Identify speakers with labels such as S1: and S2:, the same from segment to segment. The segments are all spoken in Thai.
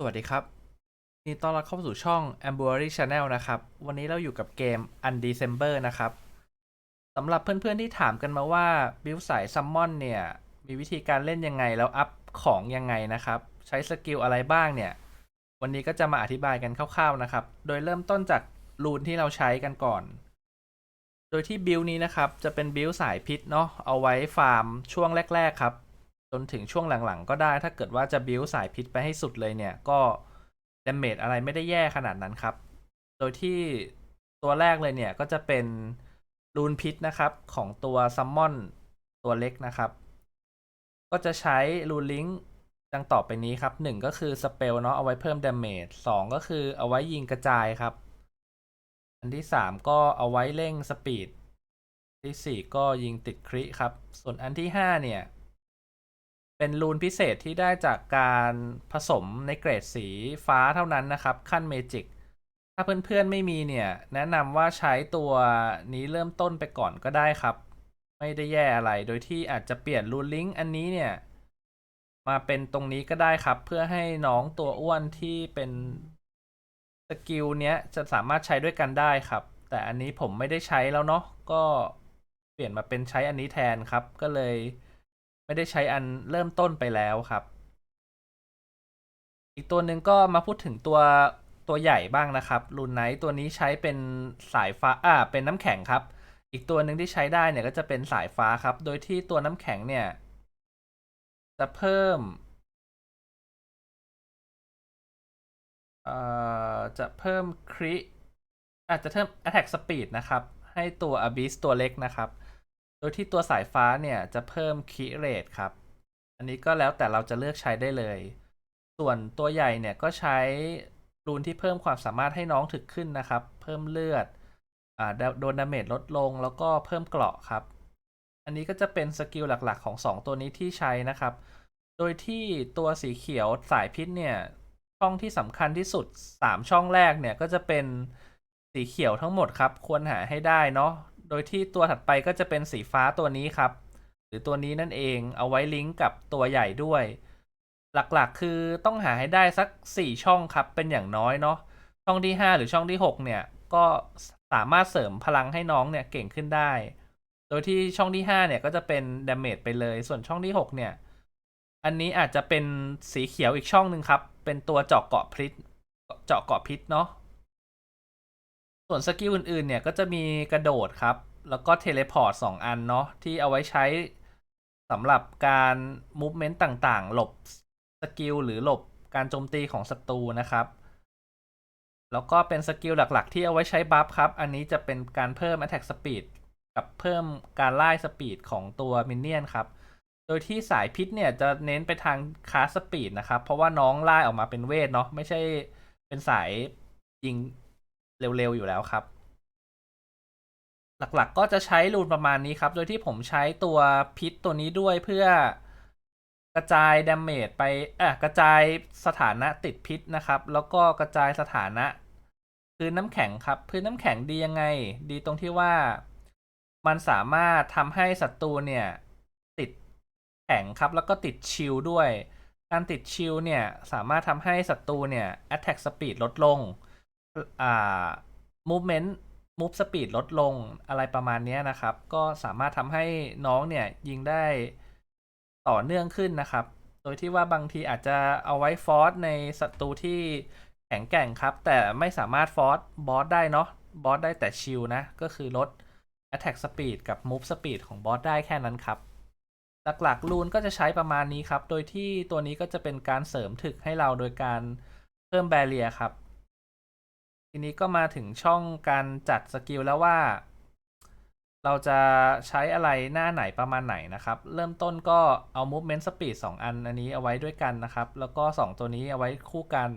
S1: สวัสดีครับนดีต้อนรับเข้าสู่ช่อง a m b u r y Channel นะครับ วันนี้เราอยู่กับเกม Undecember นะครับสำหรับเพื่อนๆที่ถามกันมาว่าบิลสายซัมมอนเนี่ย มีวิธีการเล่นยังไงแล้วอัพของยังไงนะครับ ใช้สกิลอะไรบ้างเนี่ย วันนี้ก็จะมาอธิบายกันคร่าวๆนะครับ โดยเริ่มต้นจากรูนที่เราใช้กันก่อน โดยที่บิลนี้นะครับ จะเป็นบิลสายพิษเนาะเอาไว้ฟาร์มช่วงแรก ๆ ครับ จนถึงช่วงหลังๆ ก็ได้ถ้าเกิดว่าจะบิวสายพิษไปให้สุดเลยเนี่ย ก็ดาเมจอะไรไม่ได้แย่ขนาดนั้นครับ โดยที่ตัวแรกเลยเนี่ย ก็จะเป็นรูนพิษนะครับ ของตัวซัมมอนตัวเล็กนะครับ ก็จะใช้รูนลิงก์ดังต่อไปนี้ครับหนึ่งก็คือสเปลเนาะเอาไว้เพิ่มดาเมจสองก็คือเอาไว้ยิงกระจายครับ อันที่สามก็เอาไว้เร่งสปีดที่สี่ก็ยิงติดคริครับ ส่วนอันที่ห้าเนี่ย เป็นรูนพิเศษที่ได้จากการผสมในเกรดสีฟ้าเท่านั้นนะครับ ขั้นเมจิก ถ้าเพื่อนๆไม่มีเนี่ย แนะนำว่าใช้ตัวนี้เริ่มต้นไปก่อนก็ได้ครับ ไม่ได้แย่อะไรโดยที่อาจจะเปลี่ยนรูนลิงก์อันนี้เนี่ย มาเป็นตรงนี้ก็ได้ครับ เพื่อให้น้องตัวอ้วนที่เป็นสกิลเนี้ยจะสามารถใช้ด้วยกันได้ครับ แต่อันนี้ผมไม่ได้ใช้แล้วเนาะก็เปลี่ยนมาเป็นใช้อันนี้แทนครับก็เลย ไม่ได้ใช้อันเริ่มต้นไปแล้วครับ อีกตัวหนึ่งก็มาพูดถึงตัวตัวใหญ่บ้างนะครับรูนไนท์ตัวนี้ใช้เป็นสายฟ้าอ่าเป็นน้ำแข็งครับ อีกตัวหนึ่งที่ใช้ได้เนี่ยก็จะเป็นสายฟ้าครับ โดยที่ตัวน้ำแข็งเนี่ย จะเพิ่มเอ่อจะเพิ่มคริอาจจะเพิ่ม attack speed นะครับ ให้ตัว abyss ตัวเล็กนะครับ โดยที่ตัวสายฟ้าเนี่ยจะเพิ่มคีเรทครับ อันนี้ก็แล้วแต่เราจะเลือกใช้ได้เลย ส่วนตัวใหญ่เนี่ยก็ใช้รูนที่เพิ่มความสามารถให้น้องถึกขึ้นนะครับ เพิ่มเลือดอ่าโดนดาเมจลดลงแล้วก็เพิ่มเกราะครับ อันนี้ก็จะเป็นสกิลหลักๆ ของ 2 ตัวนี้ที่ใช้นะครับ โดยที่ตัวสีเขียวสายพิษเนี่ยช่องที่สำคัญที่สุด 3 ช่องแรกเนี่ยก็จะเป็นสีเขียวทั้งหมดครับ ควรหาให้ได้เนาะ โดยที่ตัวถัดไปก็จะเป็นสีฟ้าตัวนี้ครับ หรือตัวนี้นั่นเองเอาไว้ลิงก์กับตัวใหญ่ด้วย หลักๆ คือต้องหาให้ได้สัก 4 ช่องครับเป็นอย่างน้อยเนาะช่องที่ 5 หรือช่องที่ 6 เนี่ย ก็สามารถเสริมพลังให้น้องเนี่ยเก่งขึ้นได้ โดยที่ช่องที่ 5 เนี่ยก็จะเป็นดาเมจไปเลย ส่วนช่องที่ 6 เนี่ย อันนี้อาจจะเป็นสีเขียวอีกช่องหนึ่งครับ เป็นตัวเจาะเกาะพิษ เจาะเกาะพิษเนาะ ส่วนสกิลอื่นๆเนี่ยก็จะมีกระโดดครับ แล้วก็เทเลพอร์ต2อันเนาะที่เอาไว้ใช้สำหรับการมูฟเมนต์ต่างๆ หลบสกิลหรือหลบการโจมตีของศัตรูนะครับ แล้วก็เป็นสกิลหลักๆ ที่เอาไว้ใช้บัฟครับ อันนี้จะเป็นการเพิ่ม Attack Speed กับเพิ่มการไล่สปีดของตัวมินเนี่ยนครับ โดยที่สายพิษเนี่ยจะเน้นไปทางคาสปีดนะครับ เพราะว่าน้องไล่ออกมาเป็นเวทเนาะไม่ใช่เป็นสายยิง เร็วๆ อยู่แล้วครับ หลักๆก็จะใช้รูนประมาณนี้ครับ โดยที่ผมใช้ตัวพิษตัวนี้ด้วยเพื่อกระจายดาเมจไปเอะกระจายสถานะติดพิษนะครับ แล้วก็กระจายสถานะพื้นน้ำแข็งครับพื้นน้ำแข็งดียังไง ดีตรงที่ว่ามันสามารถทำให้ศัตรูเนี่ยติดแข็งครับ แล้วก็ติดชิลด้วย การติดชิลเนี่ยสามารถทำให้ศัตรูเนี่ย attack speed ลดลง อ่า movement move speed ลดลงอะไรประมาณนี้นะครับ ก็สามารถทำให้น้องเนี่ยยิงได้ต่อเนื่องขึ้นนะครับ โดยที่ว่าบางทีอาจจะเอาไว้ฟอสในศัตรูที่แข็งแกร่งครับ แต่ไม่สามารถฟอสบอสได้เนาะบอสได้แต่ชิลนะ ก็คือลด attack speed กับ move speed ของบอสได้แค่นั้นครับ หลักๆรูนก็จะใช้ประมาณนี้ครับ โดยที่ตัวนี้ก็จะเป็นการเสริมถึกให้เราโดยการเพิ่มแบเรียครับ ทีนี้ก็มาถึงช่องการจัดสกิลแล้วว่า เราจะใช้อะไรหน้าไหนประมาณไหนนะครับ เริ่มต้นก็เอา movement speed 2 อันอันนี้เอาไว้ด้วยกันนะครับ แล้วก็ 2 ตัวนี้เอาไว้คู่กัน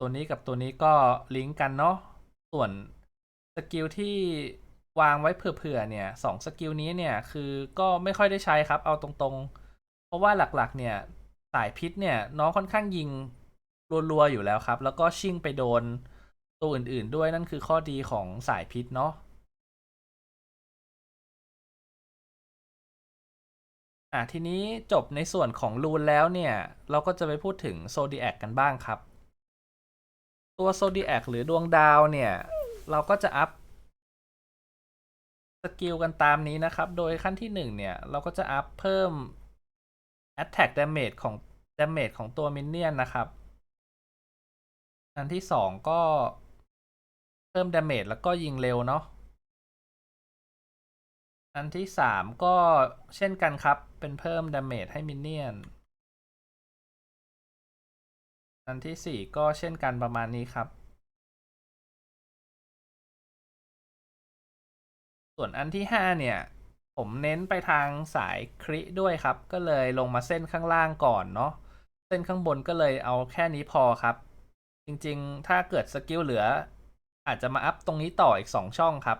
S1: ตัวนี้กับตัวนี้ก็ลิงก์กันเนาะส่วนสกิลที่วางไว้เผื่อๆเนี่ยสองสกิลนี้เนี่ยคือก็ไม่ค่อยได้ใช้ครับเอาตรงๆ เพราะว่าหลักๆเนี่ยสายพิษเนี่ยน้องค่อนข้างยิงรัวๆอยู่แล้วครับ แล้วก็ชิ่งไปโดน ตัวอื่นๆ ด้วยนั่นคือข้อดีของสายพิษเนาะอะทีนี้จบในส่วนของรูนแล้วเนี่ย เราก็จะไปพูดถึงโซดีแอคกันบ้างครับ ตัวโซดีแอคหรือดวงดาวเนี่ย เราก็จะอัพสกิลกันตามนี้นะครับ โดยขั้นที่หนึ่งเนี่ย เราก็จะอัพเพิ่ม attack damage ของ damage ของตัวมินเนี่ยนนะครับ อันที่สองก็ เพิ่ม damage แล้วก็ยิงเร็วเนาะอันที่สามก็เช่นกันครับ เป็นเพิ่ม damage ให้มินเนี่ยน อันที่สี่ก็เช่นกันประมาณนี้ครับ ส่วนอันที่ห้าเนี่ย ผมเน้นไปทางสายคริด้วยครับ ก็เลยลงมาเส้นข้างล่างก่อนเนาะ เส้นข้างบนก็เลยเอาแค่นี้พอครับ จริงๆ ถ้าเกิดสกิลเหลือ อาจจะมาอัพตรงนี้ต่ออีก 2 ช่องครับ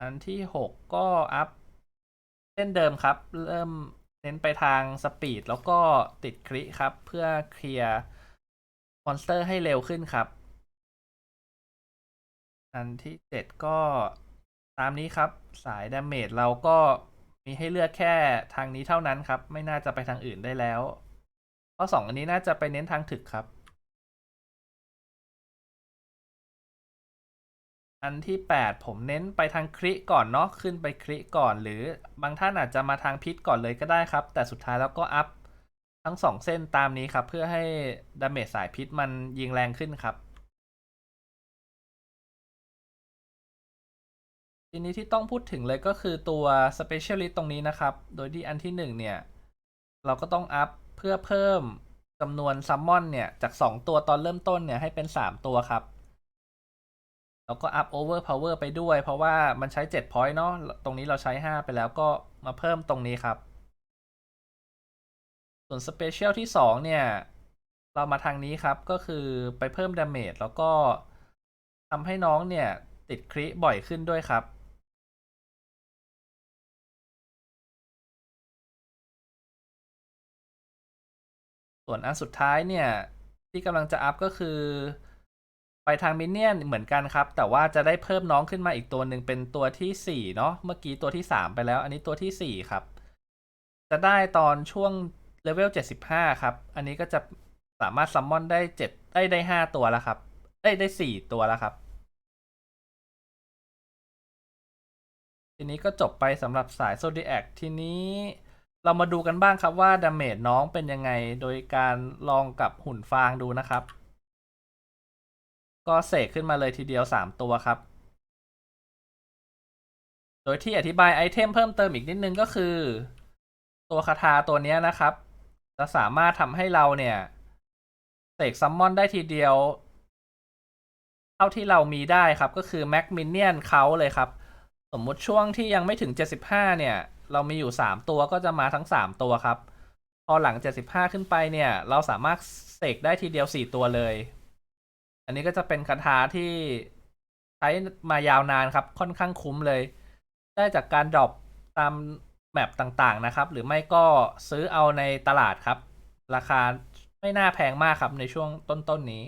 S1: อันที่ 6 ก็อัพเส้นเดิมครับ เริ่มเน้นไปทางสปีดแล้วก็ติดคริครับ เพื่อเคลียร์มอนสเตอร์ให้เร็วขึ้นครับ อันที่ 7 ก็ตามนี้ครับสายดาเมจเราก็มีให้เลือกแค่ทางนี้เท่านั้นครับ ไม่น่าจะไปทางอื่นได้แล้ว ข้อ 2 อันนี้น่าจะไปเน้นทางถึกครับ อันที่ 8 ผมเน้นไปทางคริก่อนเนาะขึ้นไปคริก่อน หรือบางท่านอาจจะมาทางพิษก่อนเลยก็ได้ครับ แต่สุดท้ายแล้วก็อัพทั้ง 2 เส้นตามนี้ครับ เพื่อให้ดาเมจสายพิษมันยิงแรงขึ้นครับทีนี้ที่ต้องพูดถึงเลยก็คือตัว Specialist ตรงนี้นะครับ โดยที่อันที่ 1 เนี่ย เราก็ต้องอัพเพื่อเพิ่มจำนวนซัมมอนเนี่ย จาก 2 ตัวตอนเริ่มต้นเนี่ยให้เป็น 3 ตัวครับ แล้วก็อัพ Over Power ไปด้วย เพราะว่ามันใช้7 point เนาะตรงนี้เราใช้ 5 ไปแล้วก็มาเพิ่มตรงนี้ครับ ส่วน Special ที่ 2 เนี่ย เรามาทางนี้ครับก็คือไปเพิ่ม Damage แล้วก็ทำให้น้องเนี่ย ติดคริบ่อยขึ้นด้วยครับส่วนอันสุดท้ายเนี่ย ที่กำลังจะอัพก็คือ ไปทางมินเนี่ยนเหมือนกันครับ แต่ว่าจะได้เพิ่มน้องขึ้นมาอีกตัวหนึ่งเป็นตัวที่4เนาะเมื่อกี้ตัวที่ 3 ไปแล้ว อันนี้ตัวที่ 4 ครับ จะได้ตอนช่วงเลเวล75 ครับ อันนี้ก็จะสามารถซัมมอนได้7ได้ได้ 5 ตัวแล้วครับ ได้ได้ 4 ตัวแล้วครับ ทีนี้ก็จบไปสำหรับสาย Zodiac ทีนี้เรามาดูกันบ้างครับว่าดาเมจน้องเป็นยังไงโดยการลองกับหุ่นฟางดูนะครับ ก็เสกขึ้นมาเลยทีเดียว 3 ตัวครับ โดยที่อธิบายไอเทมเพิ่มเติมอีกนิดนึงก็คือ ตัวคาถาตัวนี้นะครับ จะสามารถทำให้เราเนี่ยเสกซัมมอนได้ทีเดียว เท่าที่เรามีได้ครับก็คือแม็กมินเนียนเขาเลยครับ สมมุติช่วงที่ยังไม่ถึง 75 เนี่ย เรามีอยู่ 3 ตัวก็จะมาทั้ง 3 ตัวครับ พอหลัง 75 ขึ้นไปเนี่ย เราสามารถเสกได้ทีเดียว 4 ตัวเลย อันนี้ก็จะเป็นคาถาที่ใช้มายาวนานครับ ค่อนข้างคุ้มเลย ได้จากการดรอปตามแมปต่างๆนะครับ หรือไม่ก็ซื้อเอาในตลาดครับ ราคาไม่น่าแพงมากครับในช่วงต้นๆนนี้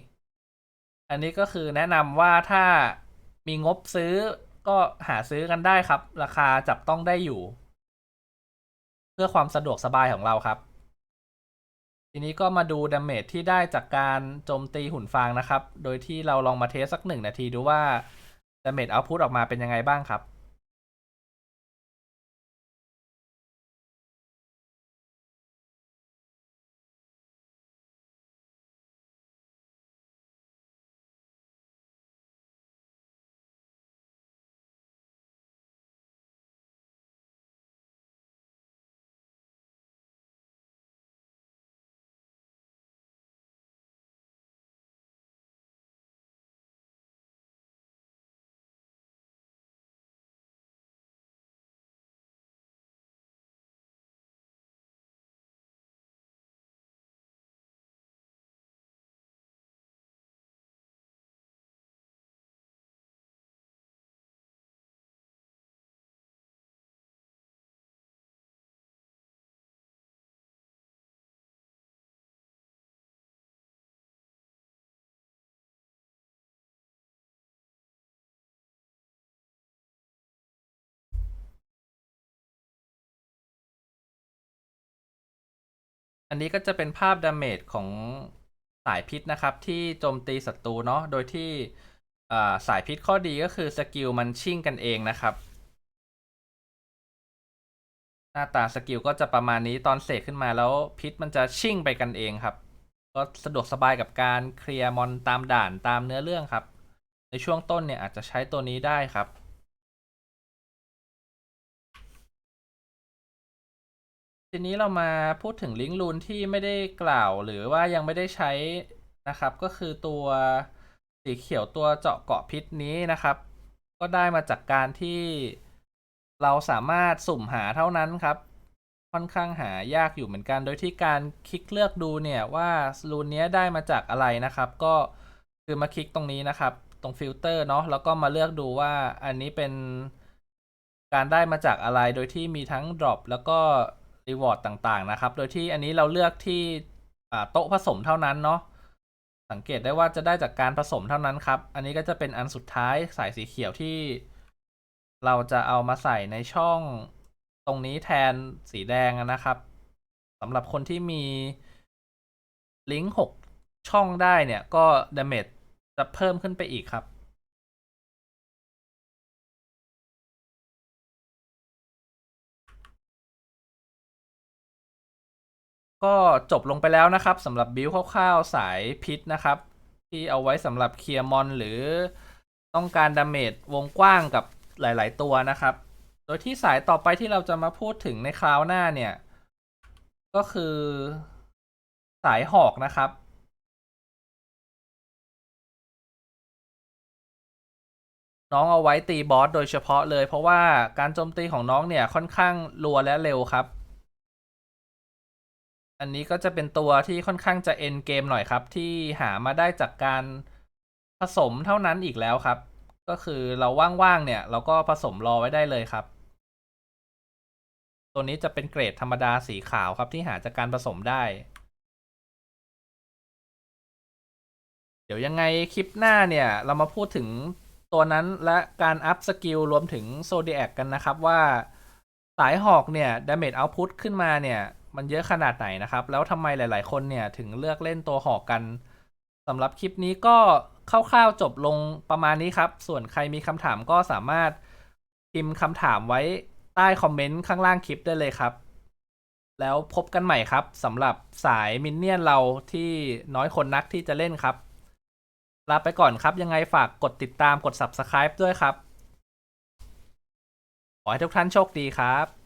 S1: อันนี้ก็คือแนะนำว่าถ้ามีงบซื้อก็หาซื้อกันได้ครับ ราคาจับต้องได้อยู่ เพื่อความสะดวกสบายของเราครับ ทีนี้ก็มาดูดาเมจที่ได้จากการโจมตีหุ่นฟางนะครับ โดยที่เราลองมาเทสสักหนึ่งนาทีดูว่าดาเมจเอาพุทออกมาเป็นยังไงบ้างครับ อันนี้ก็จะเป็นภาพดาเมจของสายพิษนะครับ ที่โจมตีศัตรูเนาะโดยที่สายพิษข้อดีก็คือสกิลมันชิ่งกันเองนะครับ หน้าตาสกิลก็จะประมาณนี้ตอนเสกขึ้นมาแล้วพิษมันจะชิ่งไปกันเองครับ ก็สะดวกสบายกับการเคลียร์มอนตามด่านตามเนื้อเรื่องครับ ในช่วงต้นเนี่ยอาจจะใช้ตัวนี้ได้ครับ ทีนี้เรามาพูดถึงลิงก์รูนที่ไม่ได้กล่าวหรือว่ายังไม่ได้ใช้นะครับ ก็คือตัวสีเขียวตัวเจาะเกาะพิษนี้นะครับ ก็ได้มาจากการที่เราสามารถสุ่มหาเท่านั้นครับ ค่อนข้างหายากอยู่เหมือนกัน โดยที่การคลิกเลือกดูเนี่ยว่ารูนนี้ได้มาจากอะไรนะครับ ก็คือมาคลิกตรงนี้นะครับ ตรงฟิลเตอร์เนาะแล้วก็มาเลือกดูว่าอันนี้เป็นการได้มาจากอะไรโดยที่มีทั้ง drop แล้วก็ reward ต่างๆนะครับ โดยที่อันนี้เราเลือกที่โต๊ะผสมเท่านั้นเนาะสังเกตได้ว่าจะได้จากการผสมเท่านั้นครับ อันนี้ก็จะเป็นอันสุดท้ายสายสีเขียวที่ เราจะเอามาใส่ในช่องตรงนี้แทนสีแดงนะครับสำหรับคนที่มีลิงก์หกช่องได้เนี่ยก็ดาเมจจะเพิ่มขึ้นไปอีกครับ ก็จบลงไปแล้วนะครับสำหรับบิลคร่าวๆสายพิษนะครับ ที่เอาไว้สำหรับเคลียร์มอนหรือต้องการดาเมจวงกว้างกับหลาย ๆ ตัวนะครับ โดยที่สายต่อไปที่เราจะมาพูดถึงในคราวหน้าเนี่ย ก็คือสายหอกนะครับน้องเอาไว้ตีบอสโดยเฉพาะเลย เพราะว่าการโจมตีของน้องเนี่ยค่อนข้างรัวและเร็วครับ อันนี้ก็จะเป็นตัวที่ค่อนข้างจะเอ็นเกมหน่อยครับ ที่หามาได้จากการผสมเท่านั้นอีกแล้วครับ ก็คือเราว่างๆเนี่ย เราก็ผสมรอไว้ได้เลยครับ ตัวนี้จะเป็นเกรดธรรมดาสีขาวครับที่หาจากการผสมได้ เดี๋ยวยังไงคลิปหน้าเนี่ย เรามาพูดถึงตัวนั้นและการอัพสกิลรวมถึงโซเดียกกันนะครับว่าสายหอกเนี่ยดาเมจเอาพุตขึ้นมาเนี่ย มันเยอะขนาดไหนนะครับ แล้วทำไมหลาย ๆ คนเนี่ยถึงเลือกเล่นตัวหอกกันสำหรับคลิปนี้ก็คร่าวๆจบลงประมาณนี้ครับ ส่วนใครมีคำถามก็สามารถพิมพ์คำถามไว้ใต้คอมเมนต์ข้างล่างคลิปได้เลยครับ แล้วพบกันใหม่ครับสำหรับสายมินเนี่ยนเราที่น้อยคนนักที่จะเล่นครับ ลาไปก่อนครับ ยังไงฝากกดติดตามกด subscribe ด้วยครับ ขอให้ทุกท่านโชคดีครับ